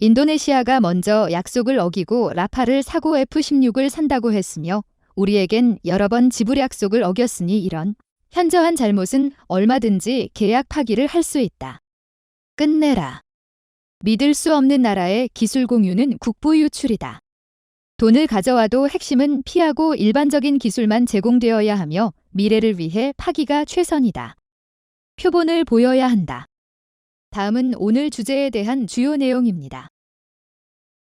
인도네시아가 먼저 약속을 어기고 라파를 사고 F-16을 산다고 했으며 우리에겐 여러 번 지불 약속을 어겼으니 이런 현저한 잘못은 얼마든지 계약 파기를 할 수 있다. 끝내라. 믿을 수 없는 나라의 기술 공유는 국부 유출이다. 돈을 가져와도 핵심은 피하고 일반적인 기술만 제공되어야 하며 미래를 위해 파기가 최선이다. 표본을 보여야 한다. 다음은 오늘 주제에 대한 주요 내용입니다.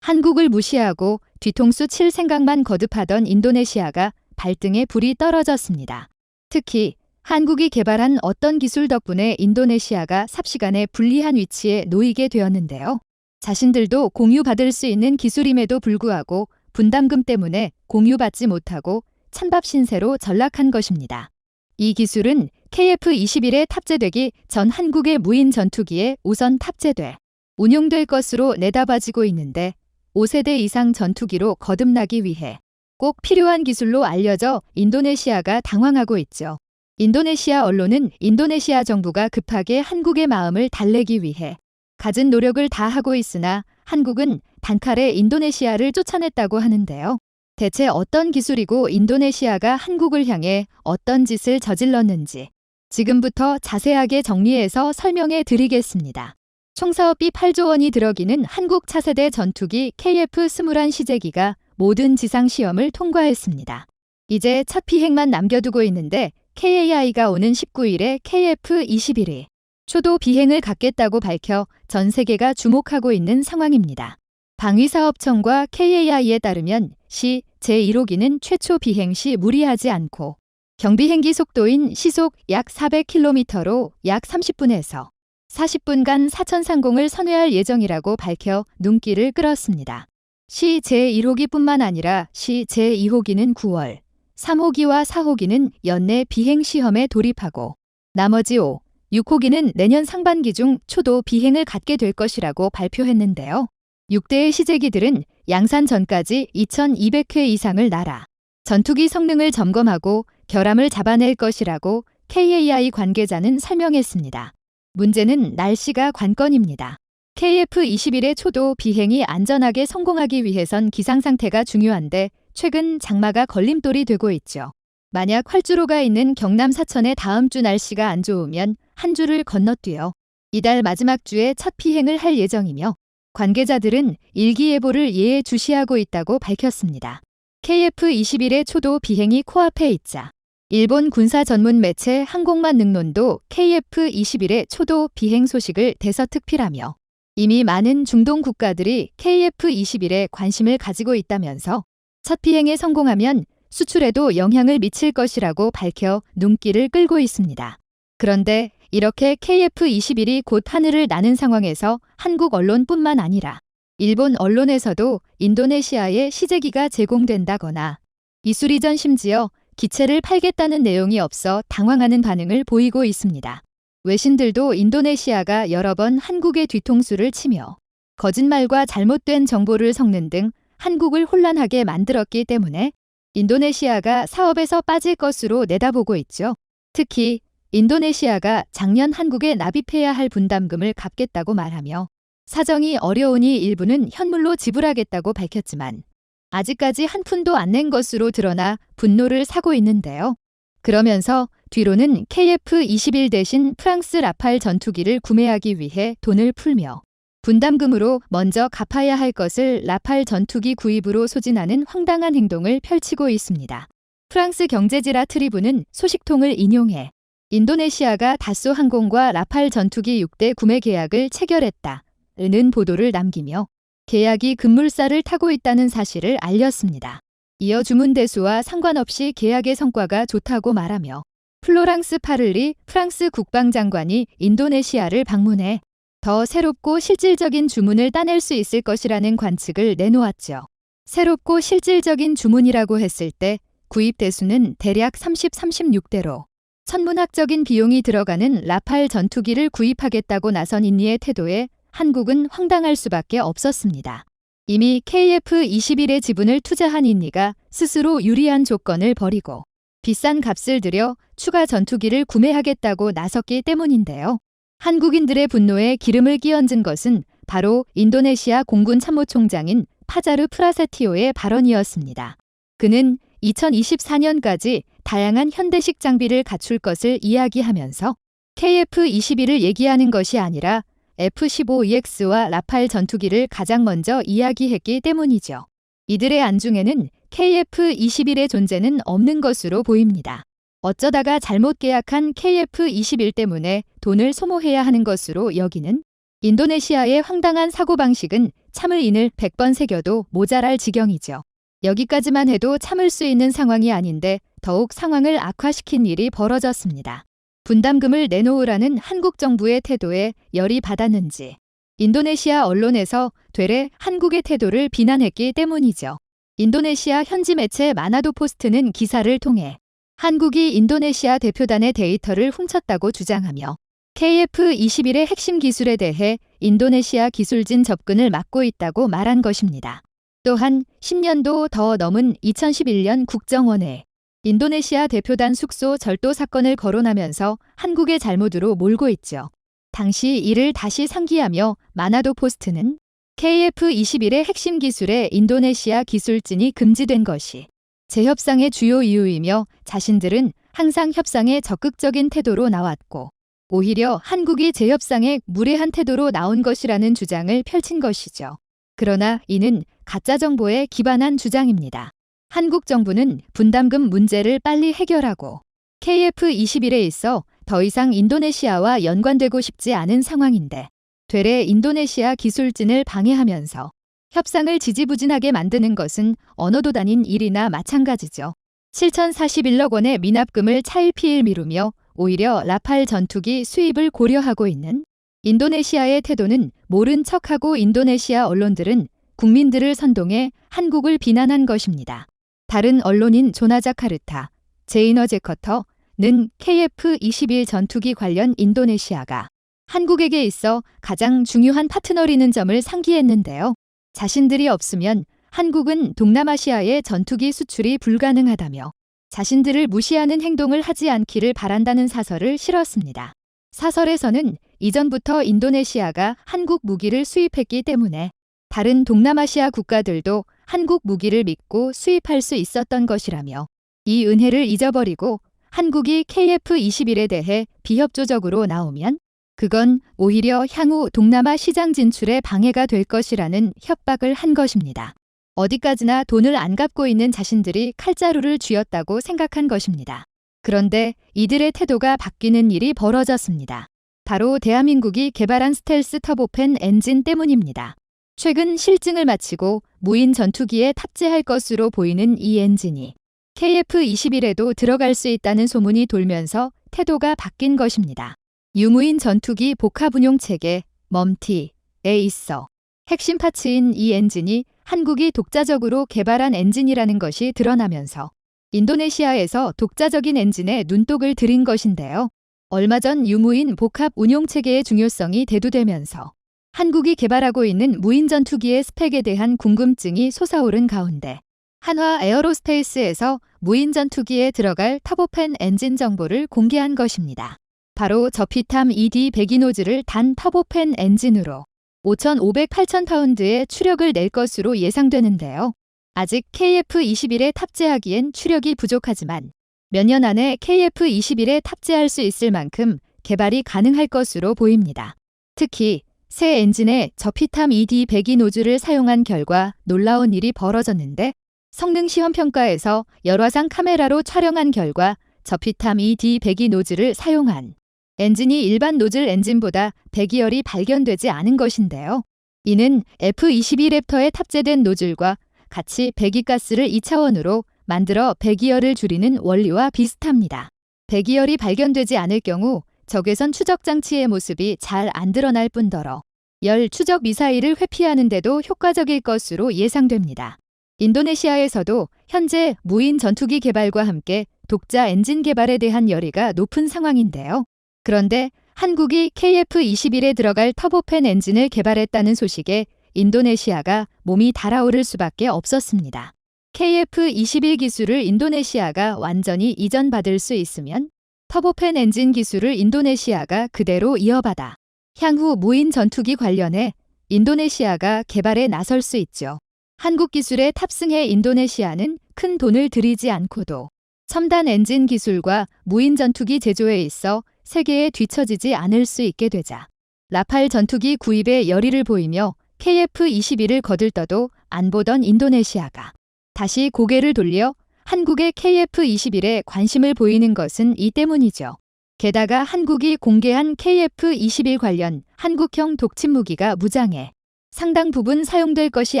한국을 무시하고 뒤통수 칠 생각만 거듭하던 인도네시아가 발등에 불이 떨어졌습니다. 특히 한국이 개발한 어떤 기술 덕분에 인도네시아가 삽시간에 불리한 위치에 놓이게 되었는데요. 자신들도 공유받을 수 있는 기술임에도 불구하고 분담금 때문에 공유받지 못하고 찬밥 신세로 전락한 것입니다. 이 기술은 KF-21에 탑재되기 전 한국의 무인 전투기에 우선 탑재돼 운용될 것으로 내다봐지고 있는데 5세대 이상 전투기로 거듭나기 위해 꼭 필요한 기술로 알려져 인도네시아가 당황하고 있죠. 인도네시아 언론은 인도네시아 정부가 급하게 한국의 마음을 달래기 위해 갖은 노력을 다 하고 있으나 한국은 단칼에 인도네시아를 쫓아냈다고 하는데요. 대체 어떤 기술이고 인도네시아가 한국을 향해 어떤 짓을 저질렀는지 지금부터 자세하게 정리해서 설명해 드리겠습니다. 총 사업비 8조 원이 들어기는 한국 차세대 전투기 KF-21 시제기가 모든 지상 시험을 통과했습니다. 이제 첫 비행만 남겨두고 있는데 KAI가 오는 19일에 KF-21이 초도 비행을 갖겠다고 밝혀 전 세계가 주목하고 있는 상황입니다. 방위사업청과 KAI에 따르면 시 제1호기는 최초 비행 시 무리하지 않고 경비 행기 속도인 시속 약 400km로 약 30분에서 40분간 사천 상공을 선회할 예정이라고 밝혀 눈길을 끌었습니다. 시 제1호기 뿐만 아니라 시 제2호기는 9월, 3호기와 4호기는 연내 비행 시험에 돌입하고 나머지 5, 6호기는 내년 상반기 중 초도 비행을 갖게 될 것이라고 발표했는데요. 6대의 시제기들은 양산 전까지 2200회 이상을 날아 전투기 성능을 점검하고 결함을 잡아낼 것이라고 KAI 관계자는 설명했습니다. 문제는 날씨가 관건입니다. KF-21의 초도 비행이 안전하게 성공하기 위해선 기상 상태가 중요한데 최근 장마가 걸림돌이 되고 있죠. 만약 활주로가 있는 경남 사천의 다음 주 날씨가 안 좋으면 한 주를 건너뛰어 이달 마지막 주에 첫 비행을 할 예정이며 관계자들은 일기예보를 예에 주시하고 있다고 밝혔습니다. KF-21의 초도 비행이 코앞에 있자 일본 군사 전문 매체 항공만 능론도 KF-21의 초도 비행 소식을 대서특필하며 이미 많은 중동 국가들이 KF-21에 관심을 가지고 있다면서 첫 비행에 성공하면 수출에도 영향을 미칠 것이라고 밝혀 눈길을 끌고 있습니다. 그런데 이렇게 KF-21이 곧 하늘을 나는 상황에서 한국 언론뿐만 아니라 일본 언론에서도 인도네시아에 시제기가 제공된다거나 이술 이전 심지어 기체를 팔겠다는 내용이 없어 당황하는 반응을 보이고 있습니다. 외신들도 인도네시아가 여러 번 한국의 뒤통수를 치며 거짓말과 잘못된 정보를 섞는 등 한국을 혼란하게 만들었기 때문에 인도네시아가 사업에서 빠질 것으로 내다보고 있죠. 특히 인도네시아가 작년 한국에 납입해야 할 분담금을 갚겠다고 말하며 사정이 어려우니 일부는 현물로 지불하겠다고 밝혔지만 아직까지 한 푼도 안 낸 것으로 드러나 분노를 사고 있는데요. 그러면서 뒤로는 KF-21 대신 프랑스 라팔 전투기를 구매하기 위해 돈을 풀며 분담금으로 먼저 갚아야 할 것을 라팔 전투기 구입으로 소진하는 황당한 행동을 펼치고 있습니다. 프랑스 경제지라 트리브는 소식통을 인용해 인도네시아가 다소 항공과 라팔 전투기 6대 구매 계약을 체결했다. 는 보도를 남기며 계약이 급물살을 타고 있다는 사실을 알렸습니다. 이어 주문 대수와 상관없이 계약의 성과가 좋다고 말하며 플로랑스 파를리 프랑스 국방장관이 인도네시아를 방문해 더 새롭고 실질적인 주문을 따낼 수 있을 것이라는 관측을 내놓았죠. 새롭고 실질적인 주문이라고 했을 때 구입 대수는 대략 30, 36대로 천문학적인 비용이 들어가는 라팔 전투기를 구입하겠다고 나선 인니의 태도에 한국은 황당할 수밖에 없었습니다. 이미 KF-21의 지분을 투자한 인니가 스스로 유리한 조건을 버리고 비싼 값을 들여 추가 전투기를 구매하겠다고 나섰기 때문인데요. 한국인들의 분노에 기름을 끼얹은 것은 바로 인도네시아 공군 참모총장인 파자르 프라세티오의 발언이었습니다. 그는 2024년까지 다양한 현대식 장비를 갖출 것을 이야기하면서 KF-21을 얘기하는 것이 아니라 F-15EX와 라팔 전투기를 가장 먼저 이야기했기 때문이죠. 이들의 안중에는 KF-21의 존재는 없는 것으로 보입니다. 어쩌다가 잘못 계약한 KF-21 때문에 돈을 소모해야 하는 것으로 여기는 인도네시아의 황당한 사고방식은 참을 인을 100번 새겨도 모자랄 지경이죠. 여기까지만 해도 참을 수 있는 상황이 아닌데 더욱 상황을 악화시킨 일이 벌어졌습니다. 분담금을 내놓으라는 한국 정부의 태도에 열이 받았는지 인도네시아 언론에서 되레 한국의 태도를 비난했기 때문이죠. 인도네시아 현지 매체 마나도 포스트는 기사를 통해 한국이 인도네시아 대표단의 데이터를 훔쳤다고 주장하며 KF-21의 핵심 기술에 대해 인도네시아 기술진 접근을 막고 있다고 말한 것입니다. 또한 10년도 더 넘은 2011년 국정원에 인도네시아 대표단 숙소 절도 사건을 거론하면서 한국의 잘못으로 몰고 있죠. 당시 이를 다시 상기하며 마나도 포스트는 KF-21의 핵심 기술에 인도네시아 기술진이 금지된 것이 재협상의 주요 이유이며 자신들은 항상 협상에 적극적인 태도로 나왔고 오히려 한국이 재협상에 무례한 태도로 나온 것이라는 주장을 펼친 것이죠. 그러나 이는 가짜 정보에 기반한 주장입니다. 한국 정부는 분담금 문제를 빨리 해결하고 KF-21에 있어 더 이상 인도네시아와 연관되고 싶지 않은 상황인데 되레 인도네시아 기술진을 방해하면서 협상을 지지부진하게 만드는 것은 언어도 다닌 일이나 마찬가지죠. 7,041억 원의 미납금을 차일피일 미루며 오히려 라팔 전투기 수입을 고려하고 있는 인도네시아의 태도는 모른 척하고 인도네시아 언론들은 국민들을 선동해 한국을 비난한 것입니다. 다른 언론인 조나 자카르타, 제이너 제커터는 KF-21 전투기 관련 인도네시아가 한국에게 있어 가장 중요한 파트너리는 점을 상기했는데요. 자신들이 없으면 한국은 동남아시아의 전투기 수출이 불가능하다며 자신들을 무시하는 행동을 하지 않기를 바란다는 사설을 실었습니다. 사설에서는 이전부터 인도네시아가 한국 무기를 수입했기 때문에 다른 동남아시아 국가들도 한국 무기를 믿고 수입할 수 있었던 것이라며 이 은혜를 잊어버리고 한국이 KF-21에 대해 비협조적으로 나오면 그건 오히려 향후 동남아 시장 진출에 방해가 될 것이라는 협박을 한 것입니다. 어디까지나 돈을 안 갚고 있는 자신들이 칼자루를 쥐었다고 생각한 것입니다. 그런데 이들의 태도가 바뀌는 일이 벌어졌습니다. 바로 대한민국이 개발한 스텔스 터보팬 엔진 때문입니다. 최근 실증을 마치고 무인 전투기에 탑재할 것으로 보이는 이 엔진이 KF-21에도 들어갈 수 있다는 소문이 돌면서 태도가 바뀐 것입니다. 유무인 전투기 복합 운용 체계 멈티에 있어 핵심 파츠인 이 엔진이 한국이 독자적으로 개발한 엔진이라는 것이 드러나면서 인도네시아에서 독자적인 엔진에 눈독을 들인 것인데요. 얼마 전 유무인 복합 운용 체계의 중요성이 대두되면서 한국이 개발하고 있는 무인 전투기의 스펙에 대한 궁금증이 솟아오른 가운데 한화 에어로스페이스에서 무인 전투기에 들어갈 터보팬 엔진 정보를 공개한 것입니다. 바로 저피탐 ED 배기 노즐을 단 터보팬 엔진으로 5,500, 8,000파운드의 추력을 낼 것으로 예상되는데요. 아직 KF-21에 탑재하기엔 추력이 부족하지만 몇 년 안에 KF-21에 탑재할 수 있을 만큼 개발이 가능할 것으로 보입니다. 특히 새 엔진에 저피탐 ED 배기 노즐을 사용한 결과 놀라운 일이 벌어졌는데 성능 시험 평가에서 열화상 카메라로 촬영한 결과 저피탐 ED 배기 노즐을 사용한 엔진이 일반 노즐 엔진보다 배기열이 발견되지 않은 것인데요. 이는 F-22 랩터에 탑재된 노즐과 같이 배기가스를 2차원으로 만들어 배기열을 줄이는 원리와 비슷합니다. 배기열이 발견되지 않을 경우 적외선 추적 장치의 모습이 잘 안 드러날 뿐더러 열 추적 미사일을 회피하는데도 효과적일 것으로 예상됩니다. 인도네시아에서도 현재 무인 전투기 개발과 함께 독자 엔진 개발에 대한 열의가 높은 상황인데요. 그런데 한국이 KF-21에 들어갈 터보팬 엔진을 개발했다는 소식에 인도네시아가 몸이 달아오를 수밖에 없었습니다. KF-21 기술을 인도네시아가 완전히 이전받을 수 있으면 터보팬 엔진 기술을 인도네시아가 그대로 이어받아 향후 무인 전투기 관련해 인도네시아가 개발에 나설 수 있죠. 한국 기술에 탑승해 인도네시아는 큰 돈을 들이지 않고도 첨단 엔진 기술과 무인 전투기 제조에 있어 세계에 뒤처지지 않을 수 있게 되자 라팔 전투기 구입에 열의를 보이며 KF-21을 거들떠도 안 보던 인도네시아가 다시 고개를 돌려 한국의 KF-21에 관심을 보이는 것은 이 때문이죠. 게다가 한국이 공개한 KF-21 관련 한국형 독침 무기가 무장에 상당 부분 사용될 것이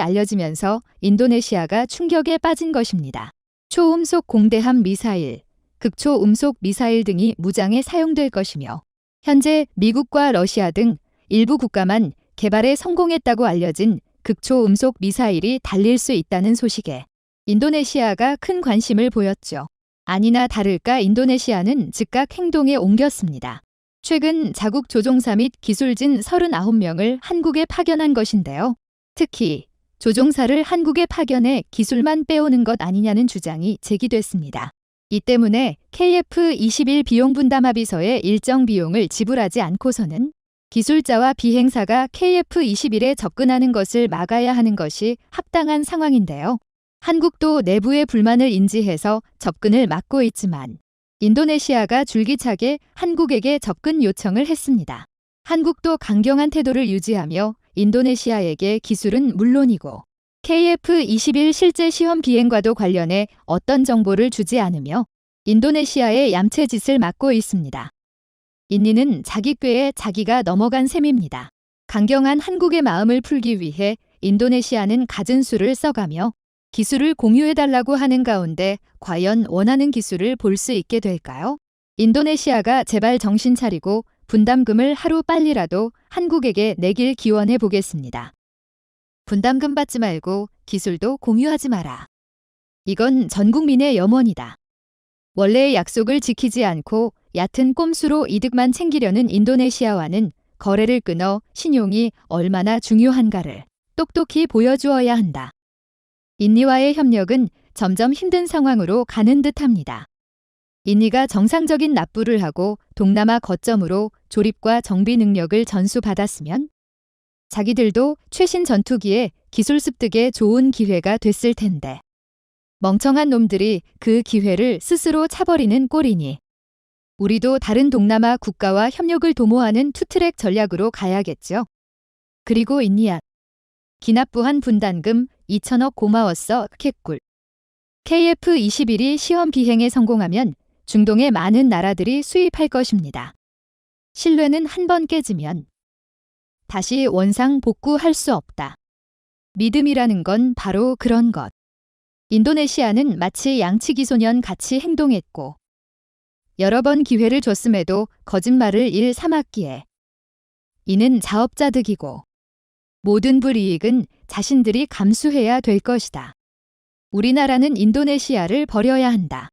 알려지면서 인도네시아가 충격에 빠진 것입니다. 초음속 공대함 미사일, 극초 음속 미사일 등이 무장에 사용될 것이며 현재 미국과 러시아 등 일부 국가만 개발에 성공했다고 알려진 극초 음속 미사일이 달릴 수 있다는 소식에 인도네시아가 큰 관심을 보였죠. 아니나 다를까 인도네시아는 즉각 행동에 옮겼습니다. 최근 자국 조종사 및 기술진 39명을 한국에 파견한 것인데요. 특히 조종사를 한국에 파견해 기술만 빼오는 것 아니냐는 주장이 제기됐습니다. 이 때문에 KF-21 비용 분담 합의서에 일정 비용을 지불하지 않고서는 기술자와 비행사가 KF-21에 접근하는 것을 막아야 하는 것이 합당한 상황인데요. 한국도 내부의 불만을 인지해서 접근을 막고 있지만 인도네시아가 줄기차게 한국에게 접근 요청을 했습니다. 한국도 강경한 태도를 유지하며 인도네시아에게 기술은 물론이고 KF-21 실제 시험 비행과도 관련해 어떤 정보를 주지 않으며 인도네시아의 얌체 짓을 막고 있습니다. 인니는 자기 꾀에 자기가 넘어간 셈입니다. 강경한 한국의 마음을 풀기 위해 인도네시아는 갖은 수를 써가며 기술을 공유해달라고 하는 가운데 과연 원하는 기술을 볼 수 있게 될까요? 인도네시아가 제발 정신 차리고 분담금을 하루 빨리라도 한국에게 내길 기원해 보겠습니다. 분담금 받지 말고 기술도 공유하지 마라. 이건 전 국민의 염원이다. 원래의 약속을 지키지 않고 얕은 꼼수로 이득만 챙기려는 인도네시아와는 거래를 끊어 신용이 얼마나 중요한가를 똑똑히 보여주어야 한다. 인니와의 협력은 점점 힘든 상황으로 가는 듯합니다. 인니가 정상적인 납부를 하고 동남아 거점으로 조립과 정비 능력을 전수받았으면 자기들도 최신 전투기에 기술 습득에 좋은 기회가 됐을 텐데 멍청한 놈들이 그 기회를 스스로 차버리는 꼴이니 우리도 다른 동남아 국가와 협력을 도모하는 투트랙 전략으로 가야겠죠. 그리고 인니야 기납부한 분담금 2천억 고마웠어 캣꿀. KF-21이 시험 비행에 성공하면 중동의 많은 나라들이 수입할 것입니다. 신뢰는 한 번 깨지면 다시 원상 복구할 수 없다. 믿음이라는 건 바로 그런 것. 인도네시아는 마치 양치기 소년 같이 행동했고 여러 번 기회를 줬음에도 거짓말을 일 삼았기에 이는 자업자득이고 모든 불이익은 자신들이 감수해야 될 것이다. 우리나라는 인도네시아를 버려야 한다.